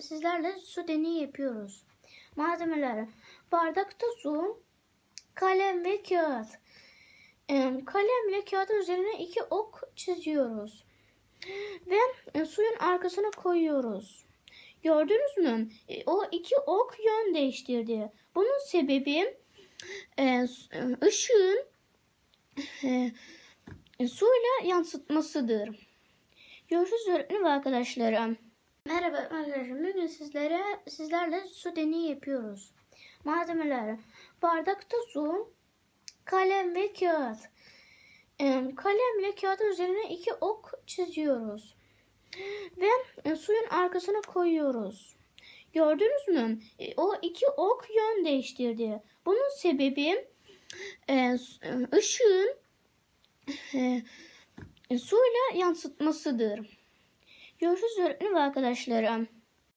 sizlerle su deneyi yapıyoruz. Malzemeler bardakta su, kalem ve kağıt. Ee, Kalemle kağıdın üzerine iki ok çiziyoruz. Ve e, suyun arkasına koyuyoruz. Gördünüz mü? E, O iki ok yön değiştirdi. Bunun sebebi e, ışığın suyla yansıtmasıdır. Görüşürüz öğretmenim arkadaşlarım. Merhaba arkadaşlar. Bugün sizlere sizlerle su deneyi yapıyoruz. Malzemeler bardakta su, kalem ve kağıt. Ee, Kalemle kağıdın üzerine iki ok çiziyoruz. Ve e, suyun arkasına koyuyoruz. Gördünüz mü? E, O iki ok yön değiştirdi. Bunun sebebi e, ışığın suyla yansıtmasıdır. Görüşürüz ve arkadaşlarım.